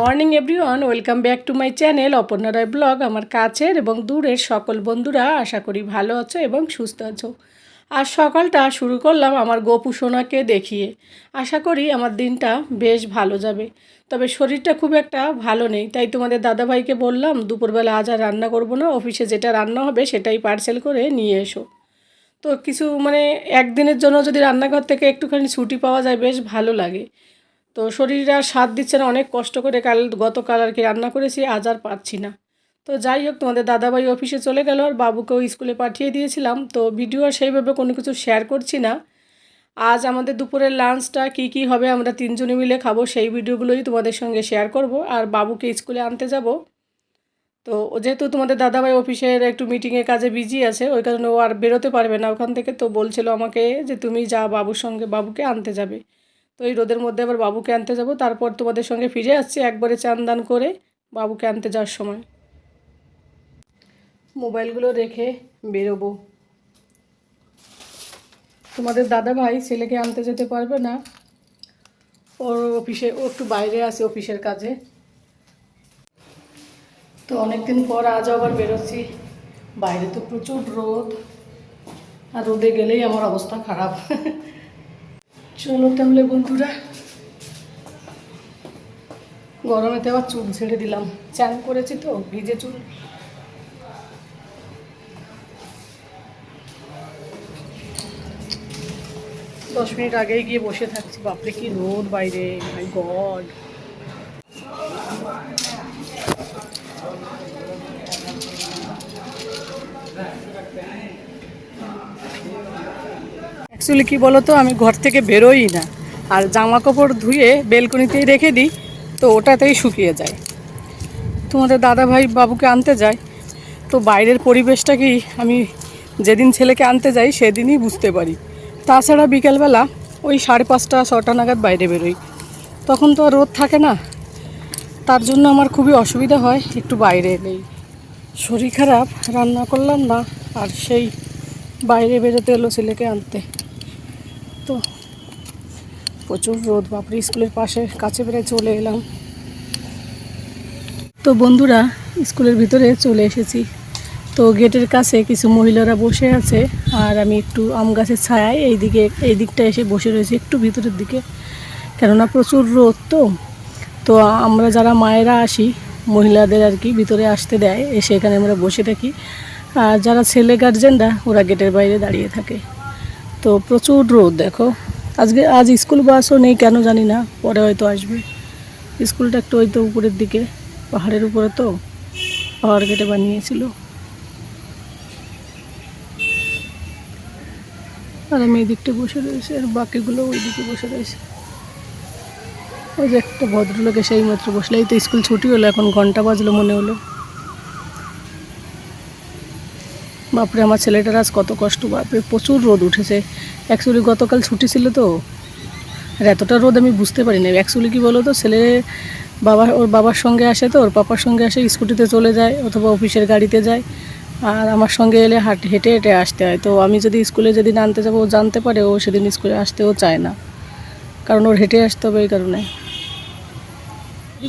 Morning everyone, welcome back to my channel Aparna Roy blog. আমার কাছের এবং দূরের সকল বন্ধুরা আশা করি ভালো আছো এবং সুস্থ আছো। আর সকালটা শুরু করলাম আমার গোপু সোনাকে দেখিয়ে। আশা করি আমার দিনটা বেশ ভালো যাবে। তবে শরীরটা খুব একটা ভালো নেই, তাই তোমাদের দাদাভাইকে বললাম, দুপুরবেলা আজ আর রান্না করব না, অফিসে যেটা রান্না হবে সেটাই পার্সেল করে নিয়ে এসো। তো কিছু মানে একদিনের জন্য যদি রান্নাঘর থেকে একটুখানি ছুটি পাওয়া যায়, বেশ ভালো লাগে। তো শরীর আর সাথ দিচ্ছে না, অনেক কষ্ট করে কাল, গতকাল আর কি রান্না করেছি, আজ আর পারছি না। তো যাই হোক, তোমাদের দাদাভাই অফিসে চলে গেল, আর বাবুকেও স্কুলে পাঠিয়ে দিয়েছিলাম। তো ভিডিও আর সেইভাবে কোনো কিছু শেয়ার করছি না। আজ আমাদের দুপুরের লাঞ্চটা কি কি হবে আমরা তিনজনে মিলে খাব, সেই ভিডিওগুলোই তোমাদের সঙ্গে শেয়ার করব। আর বাবুকে স্কুলে আনতে যাব। তো যেহেতু তোমাদের দাদাভাই অফিসের একটু মিটিংয়ের কাজে বিজি আছে, ওই কারণে ও আর বেরোতে পারবে না ওখান থেকে। তো বলছিল আমাকে যে তুমি যা বাবুর সঙ্গে, বাবুকে আনতে যাবে। তো এই রোদের মধ্যে আবার বাবুকে আনতে যাব। তারপর তোমাদের সঙ্গে ফিরে আসছি একবারে চান দান করে বাবুকে আনতে যাওয়ার সময়। মোবাইলগুলো রেখে বেরোবো। তোমাদের দাদা ভাই ছেলেকে আনতে যেতে পারবে না। ওর অফিসে, ও একটু বাইরে আছে অফিসের কাজে। তো অনেকদিন পর আজ আবার বেরোচ্ছি। বাইরে তো প্রচুর রোদ। আর রোদে গেলেই আমার অবস্থা খারাপ। চলো তাহলে বন্ধুরা। গরমেতে আবার চুল ছেড়ে দিলাম। চান করেছি তো, ভিজে চুল। দশ মিনিট আগেই গিয়ে বসে থাকছি। বাপরে, কি রোদ বাইরে মাই গড। অ্যাকচুয়ালি কী বলো তো আমি ঘর থেকে বেরোই না। আর জামা কাপড় ধুয়ে বেলকনিতেই রেখে দিই, তো ওটাতেই শুকিয়ে যায়। তোমাদের দাদা ভাই বাবুকে আনতে যায়। তো বাইরের পরিবেশটা কি আমি যেদিন ছেলেকে আনতে যাই, সেদিনই বুঝতে পারি। তাছাড়া বিকেলবেলা ওই সাড়ে পাঁচটা, ছটা নাগাদ বাইরে বেরোই। তখন তো আর রোদ থাকে না। তার জন্য আমার খুবই অসুবিধা হয়, একটু বাইরে এলেই শরীর খারাপ, রান্না করলাম না, আর সেই বাইরে বেরোতে এলো ছেলেকে আনতে। তো প্রচুর রোদ, বাপরে, স্কুলের পাশে, কাছে বেড়ে চলে এলাম। তো বন্ধুরা, স্কুলের ভিতরে চলে এসেছি। তো গেটের কাছে কিছু মহিলারা বসে আছে, আর আমি একটু আম গাছের ছায়ায় এই দিকে এই দিকটা এসে বসে রয়েছি, একটু ভিতরের দিকে। কেননা প্রচুর রোদ তো। তো আমরা যারা মায়েরা আসি, মহিলাদের আর কি ভিতরে আসতে দেয়, এসে এখানে আমরা বসে থাকি। আর যারা ছেলে গার্জেনরা ওরা গেটের বাইরে দাঁড়িয়ে থাকে। তো প্রচুর রোদ, দেখো। আজকে, আজ স্কুল বাসও নেই, কেন জানি না, পরে হয়তো আসবে। স্কুলটা একটু হয়তো উপরের দিকে, পাহাড়ের উপরে তো, পাহাড় কেটে বানিয়েছিল। আর আমি এই দিকটা বসে রয়েছি, আর বাকিগুলো ওই দিকে বসে রয়েছে। ওই যে একটা ভদ্রলোক এসে এই মাত্র বসলে, এই তো স্কুল ছুটি হলো, এখন ঘণ্টা বাজলো মনে হলো। বাপরে, আমার ছেলেটার আজ কত কষ্ট, বাপরে, প্রচুর রোদ উঠেছে। অ্যাকচুয়ালি গতকাল ছুটি ছিল তো, আর এতটা রোদ আমি বুঝতে পারি না অ্যাকচুয়ালি কী বলো তো, ছেলে বাবা, ওর বাবার সঙ্গে আসে তো, ওর পাপার সঙ্গে আসে, স্কুটিতে চলে যায়, অথবা অফিসের গাড়িতে যায়, আর আমার সঙ্গে এলে হাঁট, হেঁটে হেঁটে আসতে হয়। তো আমি যদি স্কুলে যেদিন আনতে যাব, ও জানতে পারে, ও সেদিন স্কুলে আসতেও চায় না। কারণ ওর হেঁটে আসতে হবে এই কারণে।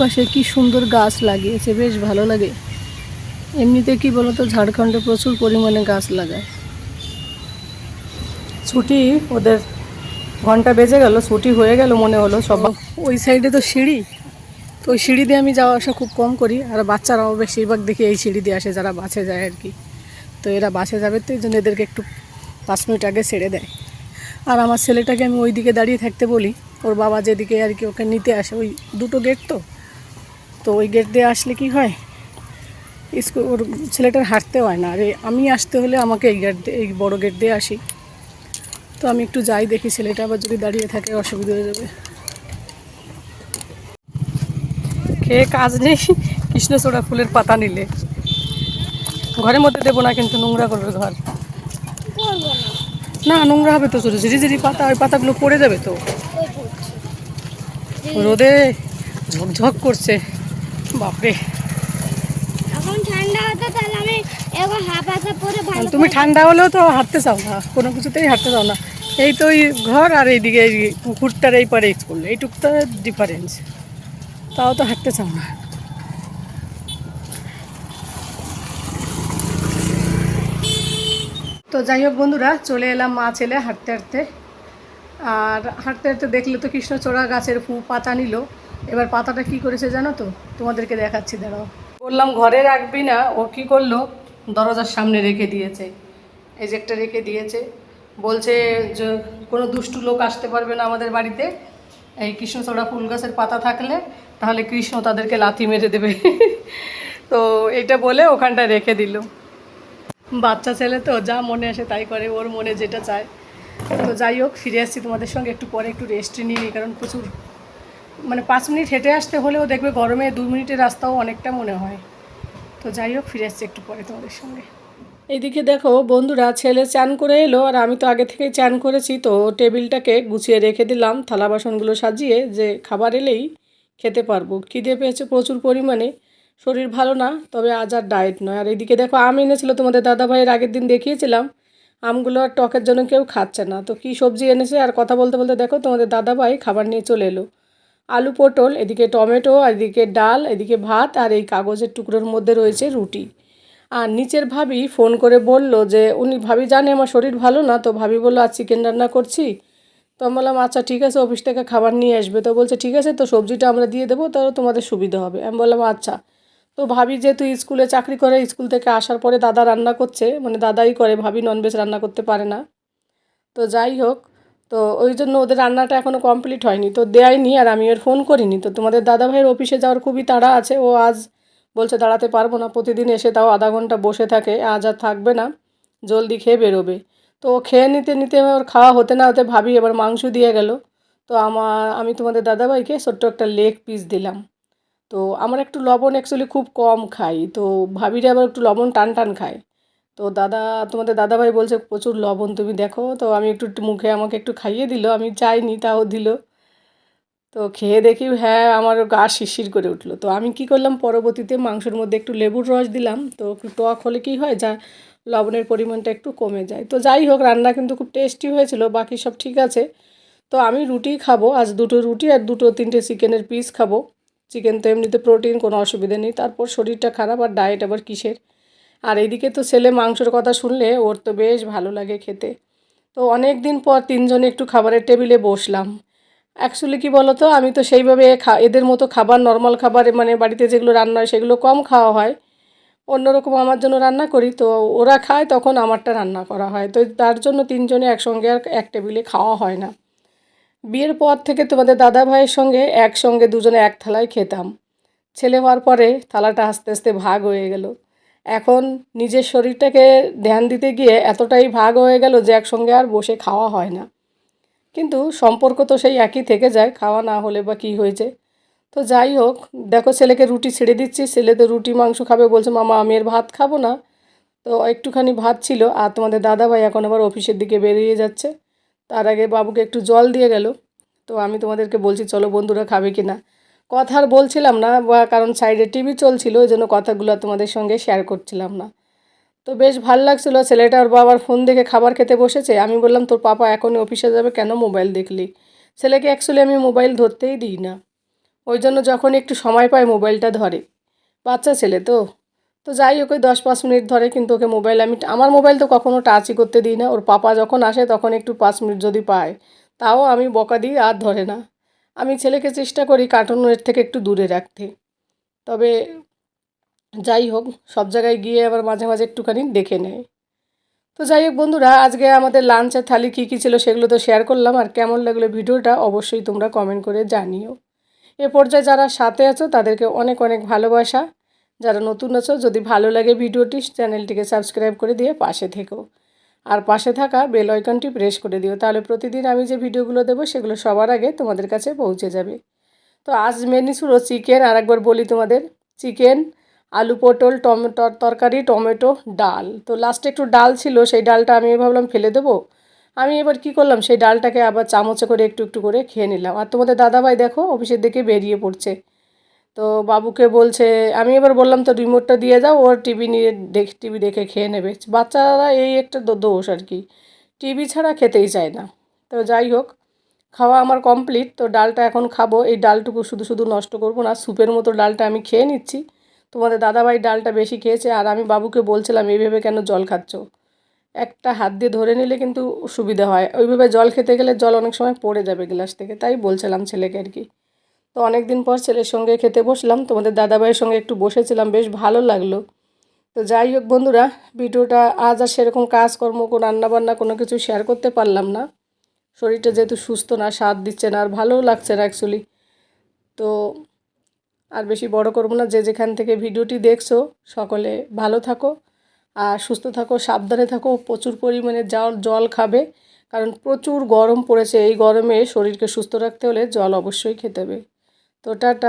পাশে কি সুন্দর গাছ লাগিয়েছে, বেশ ভালো লাগে। এমনিতে কি বলতো ঝাড়খণ্ডে প্রচুর পরিমাণে গাছ লাগায়। ছুটি ওদের ঘণ্টা বেজে গেল ছুটি হয়ে গেল মনে হলো সব ওই সাইডে তো সিঁড়ি তো ওই সিঁড়ি দিয়ে আমি যাওয়া আসা খুব কম করি আর বাচ্চারাও বেশিরভাগ দেখি এই সিঁড়ি দিয়ে আসে যারা বাসে যায় আর কি। তো এরা বাসে যাবে তো এই জন্য এদেরকে একটু পাঁচ মিনিট আগে ছেড়ে দেয়। আর আমার ছেলেটাকে আমি ওই দিকে দাঁড়িয়ে থাকতে বলি ওর বাবা যেদিকে আর কি ওকে নিতে আসে ওই দুটো গেট তো। তো ওই গেট দিয়ে আসলে কি হয় স্কুল ওর ছেলেটার হাঁটতে হয় না। আর আমি আসতে হলে আমাকে এই গেট এই বড়ো গেট দিয়ে আসি। তো আমি একটু যাই দেখি ছেলেটা, আবার যদি দাঁড়িয়ে থাকে অসুবিধা হয়ে যাবে। খেয়ে কাজ নেই? কৃষ্ণচূড়া ফুলের পাতা নিলে। ঘরের মধ্যে দেবো না কিন্তু নোংরা করবে ঘর। না, নোংরা হবে তো ছোটো ঝিরি ঝিরি পাতা, ওই পাতাগুলো পড়ে যাবে তো। রোদে ঝকঝক করছে। বাপরে। ঠান্ডা হতো তাহলে আমি এবার হাফ আসা পরে ভালো তুমি ঠান্ডা হলেও তো হাঁটতে চাও না কোনো কিছুতেই হাঁটতে চাও না। এই তো ওই ঘর আর এইদিকে এই পুকুরটার এই পারে স্কুল এইটুকু তো ডিফারেন্স তাও তো হাঁটতে চাও না। তো যাই হোক বন্ধুরা চলে এলাম মা ছেলে হাঁটতে হাঁটতে। আর হাঁটতে হাঁটতে দেখলে তো কৃষ্ণচূড়া গাছের ফু পাতা নিল। এবার পাতাটা কি করেছে জানো তো? তোমাদেরকে দেখাচ্ছি দাঁড়াও। বললাম, ঘরে রাখবি না। ও কি করল? দরজার সামনে রেখে দিয়েছে। এই যে একটা রেখে দিয়েছে। বলছে যে, কোনো দুষ্টু লোক আসতে পারবে না আমাদের বাড়িতে। এই কৃষ্ণচূড়া ফুল গাছের পাতা থাকলে তাহলে কৃষ্ণ তাদেরকে লাথি মেরে দেবে। তো এটা বলে ওখানটা রেখে দিল। বাচ্চা ছেলে তো, যা মনে আসে তাই করে, ওর মনে যেটা চায়। তো যাই হোক, ফিরে আসছি তোমাদের সঙ্গে। একটু পরে একটু রেস্ট নিয়ে নিই, কারণ প্রচুর মানে পাঁচ মিনিট হেঁটে আসতে হলেও দেখবে গরমে দু মিনিটের রাস্তাও অনেকটা মনে হয়। তো যাই হোক, ফিরে আসছি একটু পরে তোমাদের সঙ্গে। এইদিকে দেখো, বন্ধুরা ছেলে চান করে এলো, আর আমি তো আগে থেকেই চান করেছি, তো টেবিলটাকে গুছিয়ে রেখে দিলাম, থালা বাসনগুলো সাজিয়ে, যে খাবার এলেই খেতে পারব। খিদে পেয়েছে প্রচুর পরিমাণে, শরীর ভালো না, তবে আজ আর ডায়েট নয়। আর এদিকে দেখো, আম এনেছিল তোমাদের দাদা ভাইয়ের আগের দিন দেখিয়েছিলাম। আমগুলো আর টকের জন্য কেউ খাচ্ছে না। তো কী সবজি এনেছে, আর কথা বলতে বলতে দেখো, তোমাদের দাদা ভাই খাবার নিয়ে চলে এলো। আলু পটল, এদিকে টমেটো এদিকে ডাল, এদিকে ভাত, আর এই কাগজের টুকরোর মধ্যে রয়েছে রুটি। আর নিচের ভাবি ফোন করে বলল যে, উনি ভাবি জানে আমার শরীর ভালো না, তো ভাবি বলল, আজ চিকেন রান্না করছি। তো আমি বললাম আচ্ছা ঠিক আছে, অফিস থেকে খাবার নিয়ে আসবে। তো বলছে, ঠিক আছে, তো সবজিটা আমরা দিয়ে দেবো তাহলে তোমাদের সুবিধা হবে। আমি বললাম আচ্ছা। তো ভাবি যেহেতু স্কুলে চাকরি করে, স্কুল থেকে আসার পরে দাদা রান্না করছে মানে দাদাই করে, ভাবি ননভেজ রান্না করতে পারে না। তো যাই হোক তো ওই জন্য ওদের রান্নাটা এখনও কমপ্লিট হয়নি। তো দেয়নি আর আমি ওর ফোন করিনি। তো তোমাদের দাদাভাইয়ের অফিসে যাওয়ার খুবই তাড়া আছে। ও আজ বলছে দাঁড়াতে পারব না। প্রতিদিন এসে তাও আধা ঘণ্টা বসে থাকে। আজ আর থাকবে না। জলদি খেয়ে বেরোবে। তো খেয়ে নিতে নিতে ওর খাওয়া হতে না হতে ভাবি এবার মাংস দিয়ে গেল। তো আমার আমি তোমাদের দাদাভাইকে ছোট্ট একটা লেগ পিস দিলাম। তো আমার একটু লবণ অ্যাকচুয়ালি খুব কম খাই। তো ভাবিরা আবার একটু লবণ টান টান খায়। তো দাদা, তোমাদের দাদাভাই বলছে, প্রচুর লবণ, তুমি দেখো। তো আমি একটু মুখে আমাকে একটু খাইয়ে দিল, আমি চাইনি, তাও দিল। তো খেয়ে দেখি হ্যাঁ আমার গা শিরশির করে উঠল। তো আমি কি করলাম, পরবর্তীতে মাংসের মধ্যে একটু লেবুর রস দিলাম। তো একটু টক হলে কি হয়, যা লবণের পরিমাণটা একটু কমে যায়। তো যাই হোক, রান্না কিন্তু খুব টেস্টি হয়েছিল, বাকি সব ঠিক আছে। তো আমি রুটি খাব, আজ দুটো রুটি আর দুটো তিনটে চিকেনের পিস খাব। চিকেন তো এমনিতে প্রোটিন, কোনো অসুবিধা নেই। তারপর শরীরটা খারাপ, আর ডায়েট আবার কিসের? আর এইদিকে তো ছেলে মাংসর কথা শুনলে ওর তো বেশ ভালো লাগে খেতে। তো অনেক দিন পর তিনজনে একটু খাবারের টেবিলে বসলাম। অ্যাকচুয়ালি কী বলো তো আমি তো সেইভাবে এদের মতো খাবার নর্মাল খাবার মানে বাড়িতে যেগুলো রান্না হয় সেগুলো কম খাওয়া হয়। অন্যরকম আমার জন্য রান্না করি, তো ওরা খায় তখন আমারটা রান্না করা হয়। তো তার জন্য তিনজনে একসঙ্গে আর এক টেবিলে খাওয়া হয় না। বিয়ের পর থেকে তোমাদের দাদা ভাইয়ের সঙ্গে একসঙ্গে দুজনে এক থালায় খেতাম। ছেলে হওয়ার পরে থালাটা আস্তে আস্তে ভাগ হয়ে গেল। এখন নিজের শরীরটাকে ধ্যান দিতে গিয়ে এতটাই ভাগ হয়ে গেল যে একসঙ্গে আর বসে খাওয়া হয় না। কিন্তু সম্পর্ক তো সেই একই থেকে যায়, খাওয়া না হলে বা কী হয়েছে? তো যাই হোক, দেখো ছেলেকে রুটি ছেড়ে দিচ্ছি, ছেলে তো রুটি, মাংস খাবে, বলছে, মামা, আমি এর ভাত খাব না। তো একটুখানি ভাত ছিল, আর তোমাদের দাদা ভাই এখন আবার অফিসের দিকে বেরিয়ে যাচ্ছে। তার আগে বাবুকে একটু জল দিয়ে গেল। তো আমি তোমাদেরকে বলছি, চলো বন্ধুরা খাবে কি না? কথা আর বলছিলাম না, বা কারণ সাইডে টিভি চলছিল, ওই জন্য কথাগুলো তোমাদের সঙ্গে শেয়ার করছিলাম না। তো বেশ ভালো লাগছিল, ছেলেটা ওর বাবার ফোন দেখে খাবার খেতে বসেছে, আমি বললাম, তোর পাপা এখনই অফিসে যাবে, কেন মোবাইল দেখলি? ছেলেকে অ্যাকচুয়ালি আমি মোবাইল ধরতেই দিই না। ওই জন্য যখন একটু সময় পায় মোবাইলটা ধরে। বাচ্চা ছেলে তো। তো যাই হোক, ওই দশ পাঁচ মিনিট ধরে কিন্তু ওকে মোবাইল আমি আমার মোবাইল তো কখনো টাচই করতে দিই না। ওর পাপা যখন আসে, তখন একটু পাঁচ মিনিট যদি পায়, তাও আমি বকা দিই, আর ধরে না। আমি ছেলেকে চেষ্টা করি কার্টুনের থেকে একটু দূরে রাখতে। তবে যাই হোক, সব জায়গায় গিয়ে আবার মাঝে মাঝে একটুখানি দেখে নেয়। তো যাই হোক বন্ধুরা, আজকে আমাদের লাঞ্চের থালি কী কী ছিল সেগুলো তো শেয়ার করলাম। আর কেমন লাগল ভিডিওটা অবশ্যই তোমরা কমেন্ট করে জানিও। এ পর্যায়ে যারা সাথে আছো, তাদেরকে অনেক অনেক ভালোবাসা। যারা নতুন আছো, যদি ভালো লাগে ভিডিওটি, চ্যানেলটিকে সাবস্ক্রাইব করে দিয়ে পাশে থেকো। আর পাশে থাকা বেল আইকনটি প্রেস করে দিও। তাহলে প্রতিদিন আমি যে ভিডিওগুলো দেবো, সেগুলো সবার আগে তোমাদের কাছে পৌঁছে যাবে। তো আজ মেনু ছিল চিকেন আর একবার বলি তোমাদের চিকেন আলু পটল টমেটো তরকারি, টমেটো, ডাল। তো লাস্টে একটু ডাল ছিল, সেই ডালটা আমি ভাবলাম ফেলে দেবো। আমি এবার কি করলাম, সেই ডালটাকে আবার চামচে করে একটু একটু করে খেয়ে নিলাম। আর তোমাদের দাদাভাই দেখো, অফিসের দিকে বেরিয়ে পড়ছে। তো বাবুকে বলছে, আমি এবার বললাম, তো রিমোটটা দিয়ে যাও ওর টিভি নিয়ে দেখ টিভি দেখে খেয়ে নেবে। বাচ্চারা এই একটা দোষ আর কি। টিভি ছাড়া খেতেই চায় না। তো যাই হোক, খাওয়া আমার কমপ্লিট তো ডালটা এখন খাব। এই ডালটুকু শুধু শুধু নষ্ট করব না স্যুপের মতো ডালটা আমি খেয়ে নিচ্ছি। তোমাদের দাদাভাই ডালটা বেশি খেয়েছে, আর আমি বাবুকে বলছিলাম, এইভাবে কেন জল খাচ্ছ? একটা হাত দিয়ে ধরে নিলে কিন্তু সুবিধা হয়। ওইভাবে জল খেতে গেলে জল অনেক সময় পড়ে যাবে গ্লাস থেকে, তাই বলছিলাম ছেলেকে আর কি। তো অনেক দিন পর ছেলের সঙ্গে খেতে বসলাম। তোমাদের দাদাভাইয়ের সঙ্গে একটু বসেছিলাম, বেশ ভালো লাগল। তো যাই হোক বন্ধুরা, ভিডিওটা আজ আর সেরকম কাজকর্ম, কোনো রান্নাবান্না, কোনো কিছু শেয়ার করতে পারলাম না। শরীরটা যেহেতু সুস্থ না, স্বাদ দিচ্ছে না, আর ভালোও লাগছে না অ্যাকচুয়ালি তো আর বেশি বড় করব না, যে যেখান থেকে ভিডিওটি দেখছ, সকলে ভালো থাকো। আর সুস্থ থাকো, সাবধানে থাকো, প্রচুর পরিমাণে জল জল খাবে। কারণ প্রচুর গরম পড়েছে, এই গরমে শরীরকে সুস্থ রাখতে হলে জল অবশ্যই খেতে হবে। তো টাটা।